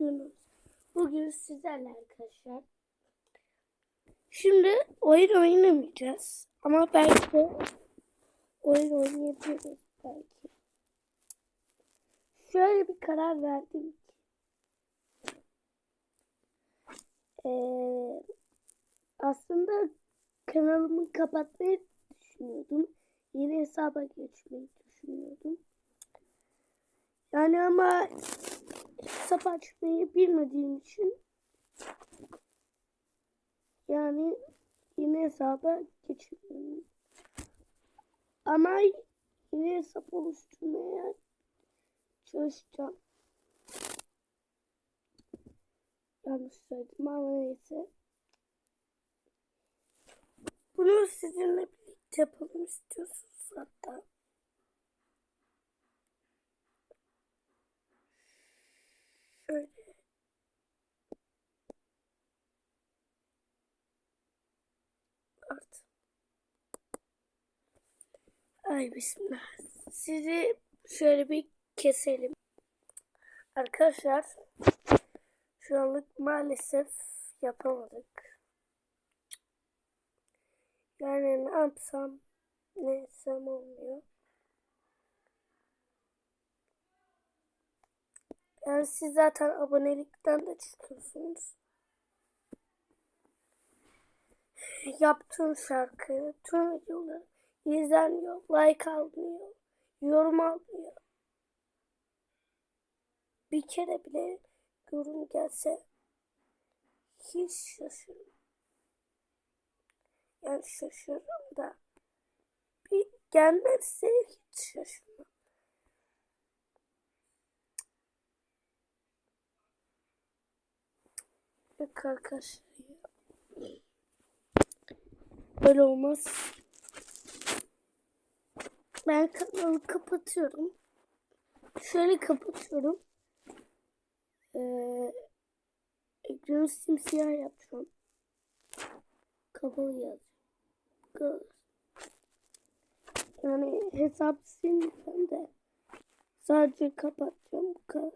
yapıyorsunuz? Bugün sizlerle arkadaşlar. Şimdi oyun oynamayacağız. Ama belki oyun oynayabiliriz belki. Şöyle bir karar verdim ki. Ee, aslında kanalımı kapatmayı düşünüyordum. Yeni hesaba geçmeyi düşünüyordum. Yani ama hesap açmayı bilmediğim için yani yeni hesaba geçmiyorum. Ama yeni hesap oluşturmaya çalışacağım. Yanlış söyledim ama neyse. Bunu sizinle birlikte yapalım istiyorsunuz hatta. Şöyle. Artık. Ay bismillah. Sizi şöyle bir keselim. Arkadaşlar şu anlık maalesef yapamadık. Yani ne yapsam ne etsem olmuyor. Yani siz zaten abonelikten de çıkıyorsunuz. Yaptığım şarkı, tüm videoları izlenmiyor, like almıyor, yorum almıyor. Bir kere bile yorum gelse hiç şaşırmam. Yani şaşırırım da bir gelmezse hiç şaşırmam. Yok arkadaşlar. Böyle olmaz. Ben kanalı kapatıyorum. Şöyle kapatıyorum. Ee, simsiyah yapacağım. Kapalı yazacağım. Yani hesap silmeyeceğim de sadece kapatacağım bu kadar.